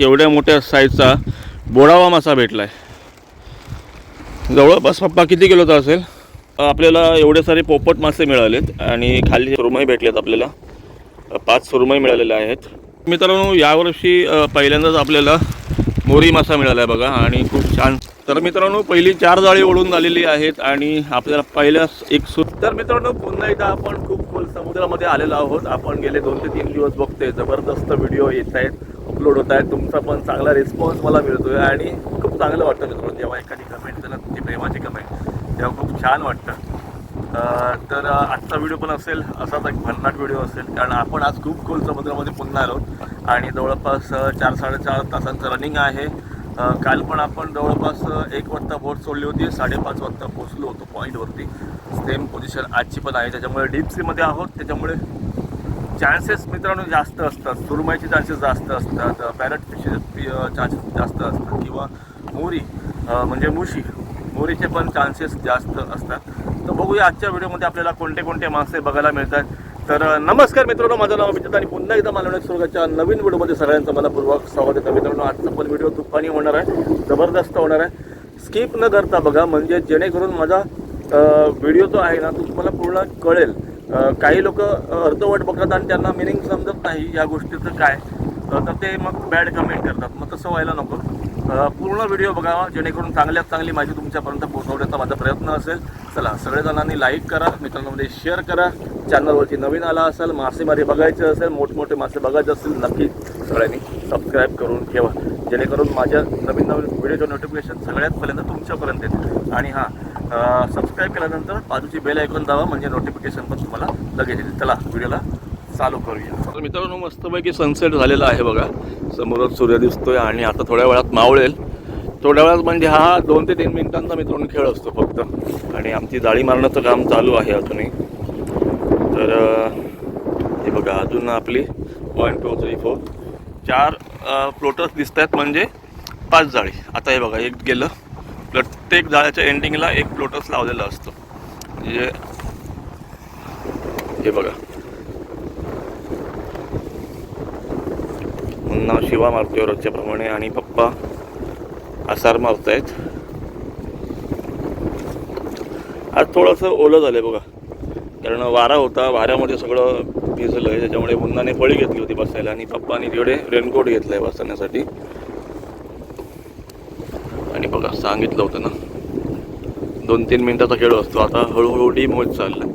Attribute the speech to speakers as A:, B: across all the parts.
A: एवढ्या मोठ्या साईजचा बोडावा मासा भेटला आहे जवळपास पप्पा किती किलोचा असेल? आपल्याला एवढे सारे पोपट मासे मिळालेत आणि खाली सुरमई भेटलेत आपल्याला. पाच सुरमई मिळालेल्या आहेत. मित्रांनो यावर्षी पहिल्यांदाच आपल्याला मोरी मासा मिळाला आहे बघा आणि खूप छान. तर मित्रांनो पहिली चार जाळी ओढून झालेली आहेत आणि आपल्याला पहिल्या एक सु तर मित्रांनो पुन्हा एकदा आपण खूप समुद्रामध्ये आलेलो आहोत. आपण गेले दोन ते तीन दिवस बघतोय. जबरदस्त व्हिडिओ येत आहेत. अपलोड होत आहे. तुमचा पण चांगला रिस्पॉन्स मला मिळतोय आणि खूप चांगलं वाटतं मित्रांनो जेव्हा एखादी कमेंट त्याला तुमची प्रेमाची कमेंट तेव्हा खूप छान वाटतं. तर आजचा व्हिडिओ पण असेल असाच एक भन्नाट व्हिडिओ असेल कारण आपण आज खूप खोल समुद्रामध्ये पुन्हा आलो आणि जवळपास चार साडेचार तासांचं रनिंग आहे. काल पण आपण जवळपास एक वाजता बोट सोडली होती साडेपाच वाजता पोचलो होतो पॉईंटवरती सेम पोझिशन आजची पण आहे. त्याच्यामुळे डीप सीमध्ये आहोत. त्याच्यामुळे चान्सेस मित्रांनो जास्त असतात. सुरमईचे चान्सेस जास्त असतात. पॅरट फिशचे चान्सेस जास्त असतात. किंवा मोरी म्हणजे मुशी मोरीचे पण चान्सेस जास्त असतात. तर बघूया आजच्या व्हिडिओमध्ये आपल्याला कोणते कोणते मासे बघायला मिळतात. तर नमस्कार मित्रांनो माझं नाव अभिजित आणि पुन्हा एकदा मालवणी सुरगाच्या नवीन व्हिडिओमध्ये सगळ्यांचं मनपूर्वक स्वागत आहे. मित्रांनो आजचा पण व्हिडिओ तुफानी होणार आहे. जबरदस्त होणार आहे. स्किप न करता बघा म्हणजे जेणेकरून माझा व्हिडिओ जो आहे ना तो तुम्हाला पूर्ण कळेल. काही लोक अर्धवट बघतात आणि त्यांना मिनिंग समजत नाही या गोष्टीचं काय. तर ते मग बॅड कमेंट करतात. मग तसं व्हायला नको. पूर्ण व्हिडिओ बघावा जेणेकरून चांगल्यात चांगली माहिती तुमच्यापर्यंत पोहोचवण्याचा माझा प्रयत्न असेल. चला सगळेजणांनी लाईक करा मित्रांमध्ये शेअर करा. चॅनलवरती नवीन आला असेल मासेमारी बघायचे असेल मोठमोठे मासे बघायचे असतील नक्की सगळ्यांनी सबस्क्राईब करून ठेवा. जेणेकरून माझ्या नवीन नवीन व्हिडिओचं नोटिफिकेशन सगळ्यात पहिल्यांदा तुमच्यापर्यंत येते आणि हां सबस्क्राईब केल्यानंतर बाजूची बेल ऐकून दावा म्हणजे नोटिफिकेशन पण तुम्हाला लगेच येईल. चला व्हिडिओला चालू करूया. तर मित्रांनो मस्तपैकी सनसेट झालेला आहे बघा. समोरच सूर्य दिसतोय आणि आता थोड्या वेळात मावळेल थोड्या वेळात म्हणजे हा दोन ते तीन मिनिटांचा मित्रांनो खेळ असतो फक्त. आणि आमची जाळी मारण्याचं काम चालू आहे अजूनही. तर हे बघा अजून आपली पॉईंट टू थ्री फोर चार प्लोटर्स दिसत आहेत म्हणजे पाच जाळी. आता हे बघा एक गेलं. प्रत्येक जाळ्याच्या एंडिंगला एक प्लोटस लावलेला असतो. म्हणजे हे बघा. मुन्ना शिवा मारतोय रोजच्याप्रमाणे आणि पप्पा आसार मारतायत. आज थोडंसं ओलं झालं बघा. कारण वारा होता वाऱ्यामध्ये सगळं भिजलं आहे त्याच्यामुळे मुन्नाने फळी घेतली होती बसायला आणि पप्पाने तिकडे रेनकोट घेतलाय बसण्यासाठी बघा सांगितलं होतं ना. दोन तीन मिनटाचा खेळ असतो. आता हळूहळू डीम होत चाललाय.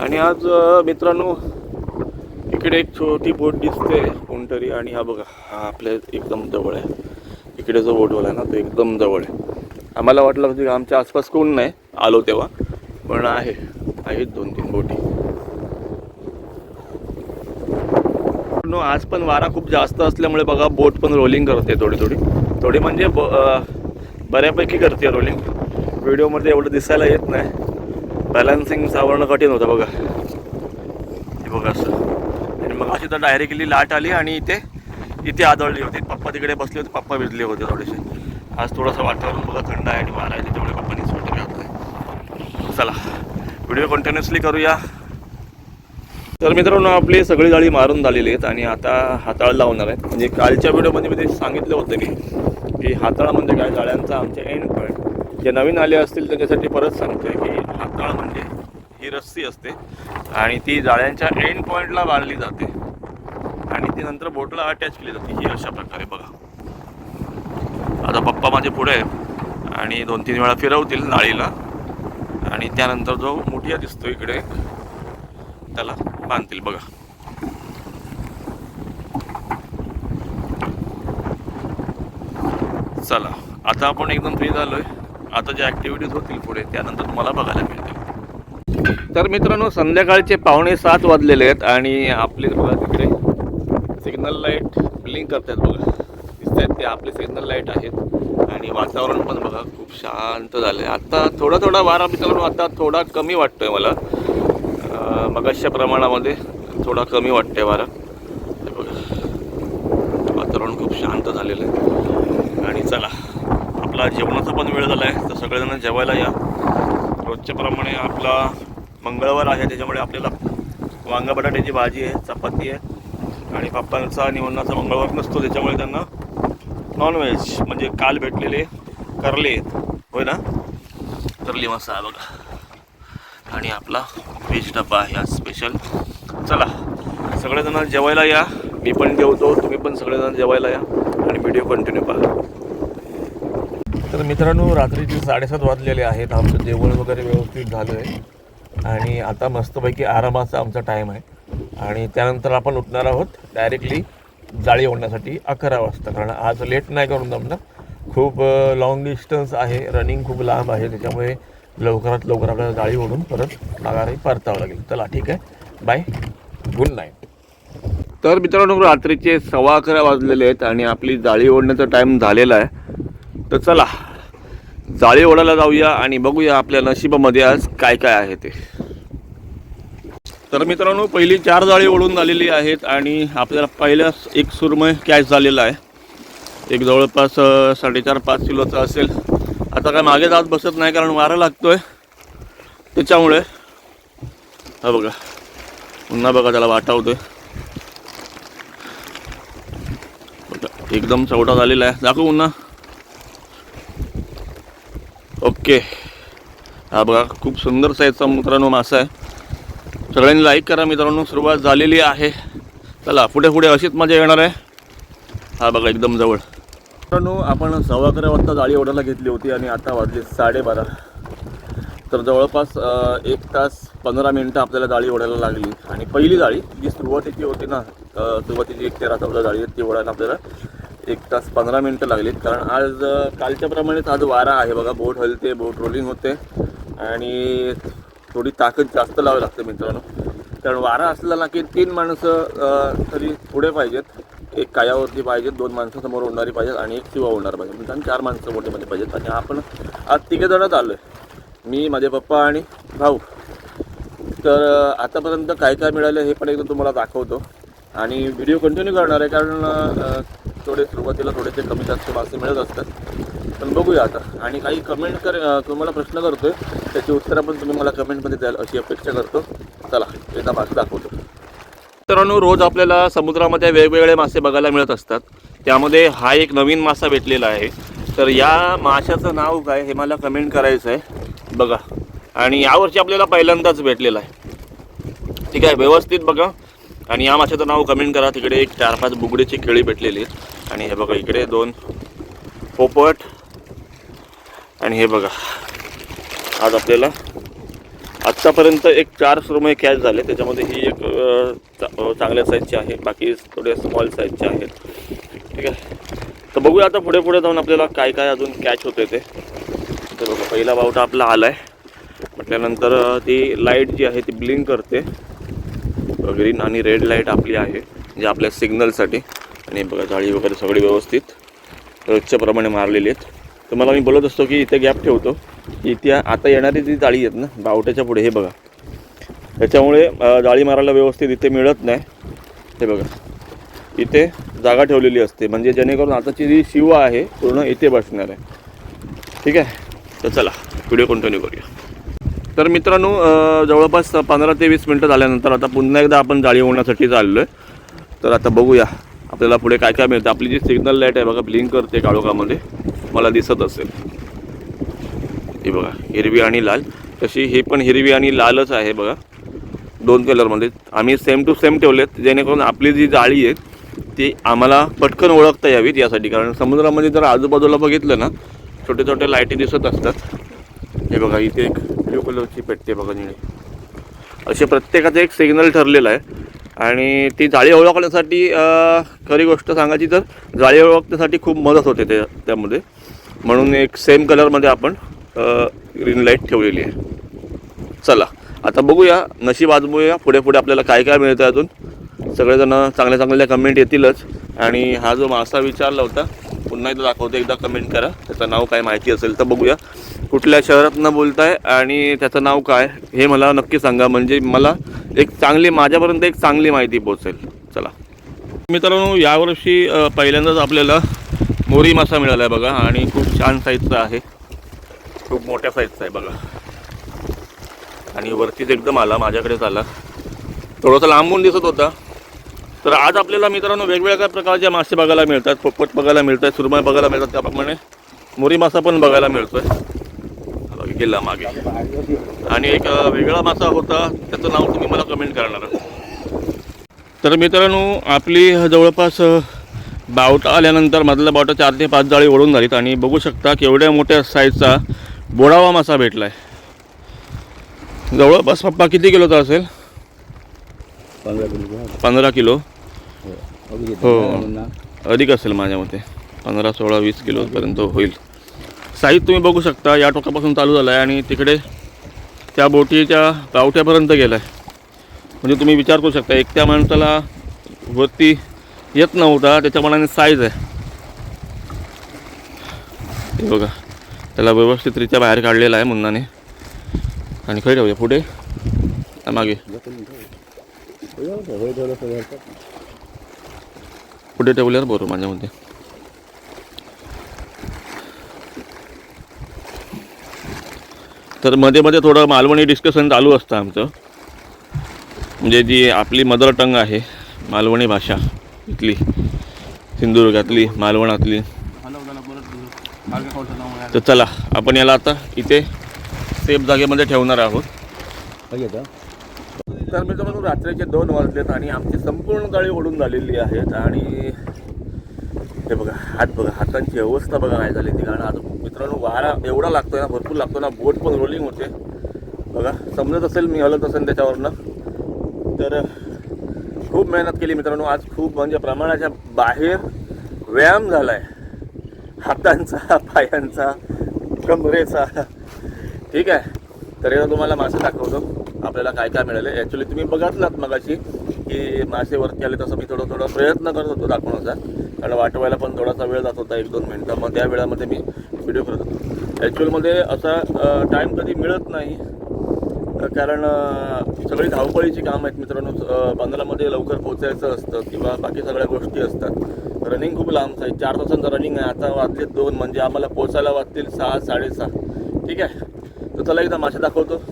A: आणि आज मित्रांनो इकडे एक छोटी बोट दिसते कोणतरी. आणि हा बघा हा आपल्या एकदम जवळ आहे. इकडे जो बोटवाला आहे ना तो एकदम जवळ आहे. आम्हाला वाटलं की आमच्या आसपास कोण नाही. आलो तेव्हा. पण आहे. आहेत दोन तीन बोटी आज पण वारा खूप जास्त असल्यामुळे बघा बोट पण रोलिंग करते थोडी थोडी थोडी म्हणजे ब- बऱ्यापैकी करते रोलिंग. व्हिडिओमध्ये एवढं दिसायला येत नाही. बॅलन्सिंग सावरणं कठीण होतं बघा. हे बघा असं. आणि मग अशी तर डायरेक्टली लाट आली आणि इथे इथे आदळली होती. पप्पा तिकडे बसले होते पप्पा भिजले होते थोडेसे. आज थोडंसं वातावरण बघा थंड आहे आणि वारा तेवढे पप्पानी स्वेटर घातलं चला व्हिडिओ कंटिन्युअसली करूया. तर मित्रांनो आपली सगळी जाळी मारून झालेली आहेत आणि आता हाताळ लावणार आहेत. म्हणजे कालच्या व्हिडिओमध्ये मी ते सांगितलं होतं मी की हाताळ म्हणजे काय जाळ्यांचा आमच्या एंड पॉईंट जे नवीन आले असतील त्याच्यासाठी परत सांगते की हाताळ म्हणजे ही रस्सी असते आणि ती जाळ्यांच्या एंड पॉईंटला बांधली जाते. आणि ती नंतर बोटला अटॅच केली जाते. ही अशा प्रकारे बघा. आता पप्पा माझे पुढे आणि दोन तीन वेळा फिरवतील नाळीला. आणि त्यानंतर जो मुठिया दिसतो इकडे त्याला बांधतील. बघा. चला आता आपण एकदम फ्री झालोय. आता ज्या ॲक्टिव्हिटीज होतील पुढे त्यानंतर तुम्हाला बघायला मिळतील. तर मित्रांनो संध्याकाळचे पावणे सात वाजलेले आहेत आणि आपले बघा तिकडे सिग्नल लाइट ब्लिंक करतात बघा. दिसत आहेत ते आपले सिग्नल लाइट आहेत. आणि वातावरण पण बघा खूप शांत झालं आहे आता थोडा थोडा वारा मित्रांनो आता थोडा कमी वाटतोय मला. अं, प्रमाणामध्ये थोडा कमी वाटतोय वारा. बघा वातावरण खूप शांत झालेलं आहे. आणि चला आपला जेवणाचा पण वेळ झाला आहे तर सगळेजण जेवायला या. रोजच्याप्रमाणे आपला मंगळवार आहे त्याच्यामुळे आपल्याला वांगा बटाट्याची भाजी आहे चपाती आहे आणि पप्पांचा निवडणाचा मंगळवार नसतो त्याच्यामुळे त्यांना नॉनव्हेज म्हणजे काल भेटलेले करले होय ना? करली मासा बघा. आणि आपला व्हेज डब्बा आहे आज स्पेशल चला सगळेजण जेवायला या. मी पण जेवतो तुम्ही पण सगळेजण जेवायला या. आणि व्हिडिओ कंटिन्यू पाहा. तर मित्रांनो रात्रीचे साडेसात वाजलेले आहेत आमचं जेवण वगैरे व्यवस्थित झालं आहे आणि आता मस्तपैकी आरामाचा आमचा टाईम आहे. आणि त्यानंतर आपण उठणार आहोत डायरेक्टली जाळी ओढण्यासाठी अकरा वाजता. कारण आज लेट नाही करून जमणार. खूप लॉंग डिस्टन्स आहे. रनिंग खूप लांब आहे. त्याच्यामुळे लवकरात लवकर आपल्याला जाळी ओढून परत माघारी परतावं लागेल. चला ठीक आहे. बाय गुड नाईट तर मित्रांनो रात्रीचे सव्वा अकरा वाजलेले आहेत आणि आपली जाळी ओढण्याचा टाईम झालेला आहे. तर चला जाळी ओढायला जाऊया आणि बघूया आपल्या नशिबामध्ये आज काय काय आहे ते. तर मित्रांनो पहिली चार जाळी ओढून झालेली आहेत आणि आपल्याला पहिल्याच एक सुरमय कॅच झालेला आहे. एक जवळपास साडेचार पाच किलोचा असेल. आता काय मागे जात बसत नाही कारण वारा लागतोय. त्याच्यामुळे हा बघा पुन्हा बघा त्याला वाटावतोय एकदम चवटा झालेला आहे. दाखव पुन्हा. ओके. हा बघा खूप सुंदर साईजचा मित्रांनो मासा आहे. सगळ्यांनी लाईक करा मित्रांनो सुरुवात झालेली आहे. चला पुढे पुढे अशीच मजा येणार आहे. हा बघा एकदम जवळ. मित्रांनो आपण सव्वा अकरा वाजता जाळी ओढायला घेतली होती आणि आता वाजली साडेबारा. तर जवळपास एक तास पंधरा मिनटं आपल्याला जाळी ओढायला लागली. आणि पहिली जाळी जी सुरुवातीची होती ना सुरुवातीची एक तेरा चौदा जाळी ती ओढायला आपल्याला एक तास पंधरा मिनटं लागलीत. कारण आज कालच्याप्रमाणेच आज वारा आहे बघा. बोट हलते बोट रोलिंग होते. आणि थोडी ताकद जास्त लावावी लागते मित्रांनो. कारण वारा असला ना की तीन माणसं तरी पुढे पाहिजेत. एक कायावरती पाहिजेत दोन माणसं समोर ओढणारी पाहिजेत आणि एक शिवा ओढणार पाहिजे म्हणजे चार माणसं मोठेमध्ये पाहिजेत. आणि आपण आज तिघे जणच आलो आहे मी माझे पप्पा आणि भाऊ. तर आतापर्यंत काय काय मिळालं हे पण एकदा तुम्हाला दाखवतो. आणि व्हिडिओ कंटिन्यू करणार आहे कारण थोडे सुरुवातीला थोडेसे कमी जास्त मासे मिळत असतात. पण बघूया आता. आणि काही कमेंट कर तुम्हाला प्रश्न करतो आहे त्याची उत्तरं पण तुम्ही मला कमेंटमध्ये द्याल अशी अपेक्षा करतो. चला एकदा मासे दाखवतो. मित्रांनो रोज आपल्याला समुद्रामध्ये वेगवेगळे मासे बघायला मिळत असतात. त्यामध्ये हा एक नवीन मासा भेटलेला आहे. तर या माशाचं नाव काय हे मला कमेंट करायचं आहे. बघा. आणि यावर्षी आपल्याला पहिल्यांदाच भेटलेला आहे. ठीक आहे व्यवस्थित बघा. आणि या माशाचं नाव कमेंट करा. तिकडे एक चार पाच बुगडीची केळी भेटलेली आहेत. आणि हे बघा इकडे दोन पोपट आणि हे बघा. आज आपल्याला आत्तापर्यंत एक चार सुरमय कॅच झाले. त्याच्यामध्ये ही एक चांगल्या साईजची आहे. बाकी थोडे स्मॉल साईजचे आहेत. ठीक आहे. तर बघूया आता पुढे पुढे जाऊन आपल्याला काय काय अजून कॅच होते ते. तर बघा पहिला बावटा आपला आला आहे म्हटल्यानंतर ती लाइट जी आहे ती ब्लिंक करते. ग्रीन आणि रेड लाइट आपली आहे म्हणजे आपल्या सिग्नलसाठी. आणि बघा जाळी वगैरे सगळी व्यवस्थित. रोजच्याप्रमाणे मारलेली आहेत. तर मला मी बोलत असतो की इथे गॅप ठेवतो. की इथे आता येणारी जी जाळी आहेत ना बावट्याच्या पुढे हे बघा. त्याच्यामुळे जाळी मारायला व्यवस्थित इथे मिळत नाही. हे बघा. इथे जागा ठेवलेली असते. म्हणजे जेणेकरून आताची जी शिवा आहे पूर्ण इथे बसणार आहे. ठीक आहे? तर चला व्हिडिओ कंटिन्यू करूया. तर मित्रांनो जवळपास पंधरा ते वीस मिनटं झाल्यानंतर आता पुन्हा एकदा आपण जाळी ओढण्यासाठी चाललो आहे तर आता बघूया आपल्याला पुढे काय काय मिळतं. आपली जी सिग्नल लाइट आहे बघा ब्लिंक करते काळोखामध्ये. मला दिसत असेल. ही बघा हिरवी आणि लाल. तशी ही पण हिरवी आणि लालच आहे बघा. दोन कलरमध्ये आम्ही सेम टू सेम ठेवलेत जेणेकरून आपली जी जाळी आहे ती आम्हाला पटकन ओळखता यावीत यासाठी. कारण समुद्रामध्ये जर आजूबाजूला बघितलं ना छोटे छोटे लाईटी दिसत असतात. हे बघा इथे एक ब्ल्यू कलरची पेटते बघा निळी असे प्रत्येकाचं एक सिग्नल ठरलेलं आहे. आणि ती जाळी ओळखण्यासाठी खरी गोष्ट सांगायची तर जाळी ओळखण्यासाठी खूप मदत होते त्या त्यामध्ये. म्हणून एक सेम कलरमध्ये आपण ग्रीन लाइट ठेवलेली आहे. चला आता बघूया नशीब आजमूया पुढे पुढे आपल्याला काय काय मिळतं अजून. सगळेजणं चांगल्या चांगल्या कमेंट येतीलच. आणि हा जो मासा विचारला होता पुन्हा एकदा दाखवतो एकदा कमेंट करा. त्याचं नाव काय माहिती असेल तर बघूया. कुठल्या शहरात न बोलताय आणि त्याचं नाव काय हे मला नक्की सांगा. म्हणजे मला एक चांगली माझ्यापर्यंत एक चांगली माहिती पोहोचेल. चला. मित्रांनो यावर्षी पहिल्यांदाच आपल्याला मोरी मासा मिळाला आहे बघा आणि खूप छान साईजचा आहे. खूप मोठ्या साईजचा आहे बघा. आणि वरतीच एकदम आला माझ्याकडेच आला. थोडासा लांबून दिसत होता. तर आज आपल्याला मित्रांनो वेगवेगळ्या प्रकारचे मासे बघायला मिळतात. पोपट बघायला मिळतात सुरमय बघायला मिळतात. त्याप्रमाणे मोरी मासा पण बघायला मिळतो आहे गेला मागे. आणि एक वेगळा मासा होता त्याचं नाव तुम्ही मला कमेंट करणार. तर मित्रांनो आपली जवळपास बावटा आल्यानंतर मधल्या बावटा चार ते पाच जाळी ओढून झालीत आणि बघू शकता केवढ्या मोठ्या साईजचा बोडावा मासा भेटलाय. जवळपास पप्पा किती किलोचा असेल?
B: पंधरा किलो
A: पंधरा किलो.
B: हो.
A: अधिक असेल माझ्या मते. पंधरा सोळा वीस किलोपर्यंत होईल. साईज तुम्ही बघू शकता या टोकापासून चालू झाला आहे आणि तिकडे त्या बोटीच्या गावठ्यापर्यंत गेला आहे म्हणजे तुम्ही विचार करू शकता एकट्या माणसाला वरती येत नव्हता त्याच्या मनाने साईज आहे. हे बघा त्याला व्यवस्थितरित्या बाहेर काढलेला आहे मुन्नाने. आणि खरी ठेवूया पुढे. मागे. पुढे ठेवल्यावर बरोबर माझ्यामध्ये. तर मध्ये मध्ये थोडं मालवणी डिस्कशन चालू असतं आमचं. म्हणजे जी आपली मदर टंग आहे मालवणी भाषा इथली सिंधुदुर्गातली मालवणातली. तर चला आपण याला आता इथे सेफ जागेमध्ये ठेवणार आहोत. तर मित्रांनो रात्रीचे दोन वाजलेत आणि आमची संपूर्ण जाळी ओढून झालेली आहेत आणि हे बघा हात बघा हातांची अवस्था बघा काय झाली ती कारण आता मित्रांनो वारा एवढा लागतो ना भरपूर लागतो ना बोट पण रोलिंग होते. बघा समजत असेल मी हलत असेल त्याच्यावरनं. तर खूप मेहनत केली मित्रांनो. आज खूप म्हणजे प्रमाणाच्या बाहेर व्यायाम झाला आहे हातांचा पायांचा कमरेचा. ठीक आहे? तर एकदा तुम्हाला मासे दाखवतो. आपल्याला काय काय मिळालं. ॲक्च्युली तुम्ही बघितलात मगाशी की मासे वरती आले तसं मी थोडं थोडं प्रयत्न करत होतो दाखवण्याचा. कारण वाटवायला पण थोडासा वेळ जात होता एक दोन मिनटं. मग त्या वेळामध्ये मी व्हिडिओ करत होतो. ॲक्च्युअलमध्ये असा टाईम कधी मिळत नाही. कारण सगळी धावपळीची कामं आहेत मित्रांनो. अ, बंदरामध्ये लवकर पोचायचं असतं किंवा बाकी सगळ्या गोष्टी असतात. रनिंग खूप लांबचं आहे. चार तासांचं रनिंग आहे. आता वाजले दोन म्हणजे आम्हाला पोचायला वाजतील सहा साडेसहा. ठीक आहे? तर चला एकदा मासे दाखवतो.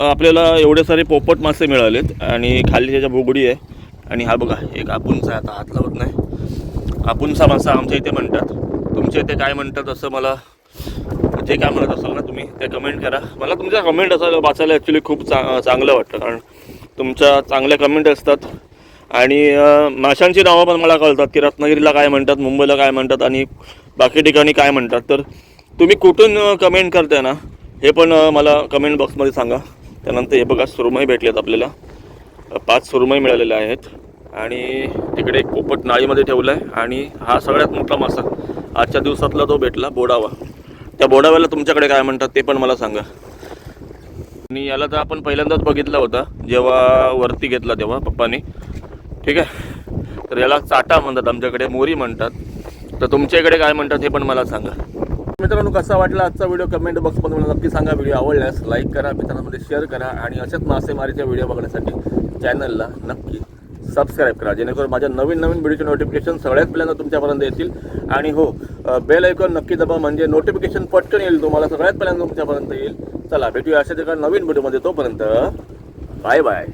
A: आपल्याला एवढे सारे पोपट मासे मिळालेत आणि खाली त्याच्या बोगडी आहे. आणि हा बघा एक आपुनचा आहे आता हात लावत नाही. आपुनचा मासा आमच्या इथे म्हणतात. तुमच्या इथे काय म्हणतात असं मला जे काय म्हणत असाल ना तुम्ही ते कमेंट करा. मला तुमच्या कमेंट असायला वाचायला ॲक्च्युली खूप चा चांगलं वाटतं. कारण तुमच्या चांगल्या कमेंट असतात. आणि माशांची नावं पण मला कळतात की रत्नागिरीला काय म्हणतात मुंबईला काय म्हणतात आणि बाकी ठिकाणी काय म्हणतात. तर तुम्ही कुठून कमेंट करताय ना हे पण मला कमेंट बॉक्समध्ये सांगा. त्यानंतर हे बघा सुरमई भेटलेत आपल्याला. पाच सुरमई मिळालेल्या आहेत. आणि तिकडे एक पोपट नाळीमध्ये ठेवलं आहे आणि हा सगळ्यात मोठा मासा आजच्या दिवसातला तो भेटला बोडावा. त्या बोडाव्याला तुमच्याकडे काय म्हणतात ते पण मला सांगा. आणि याला तर आपण पहिल्यांदाच बघितला होता जेव्हा वरती घेतला तेव्हा पप्पानी. ठीक आहे? तर याला चाटा म्हणतात आमच्याकडे मोरी म्हणतात. तर तुमच्या इकडे काय म्हणतात हे पण मला सांगा. मित्रांनो कसा वाटला आजचा व्हिडिओ? कमेंट बॉक्समध्ये मला नक्की सांगा. व्हिडिओ आवडल्यास लाईक करा मित्रांमध्ये शेअर करा आणि अशाच मासेमारीच्या व्हिडिओ बघण्यासाठी चॅनलला नक्की सबस्क्राईब करा. जेणेकरून माझ्या नवीन नवीन व्हिडिओचे नोटिफिकेशन सगळ्यात पहिल्यांदा तुमच्यापर्यंत येतील. आणि हो बेल ऐकून नक्की दबा म्हणजे नोटिफिकेशन पटकन येईल. तुम्हाला सगळ्यात पहिल्यांदा तुमच्यापर्यंत येईल. चला भेटूया अशा एका नवीन व्हिडिओमध्ये तोपर्यंत. Bye bye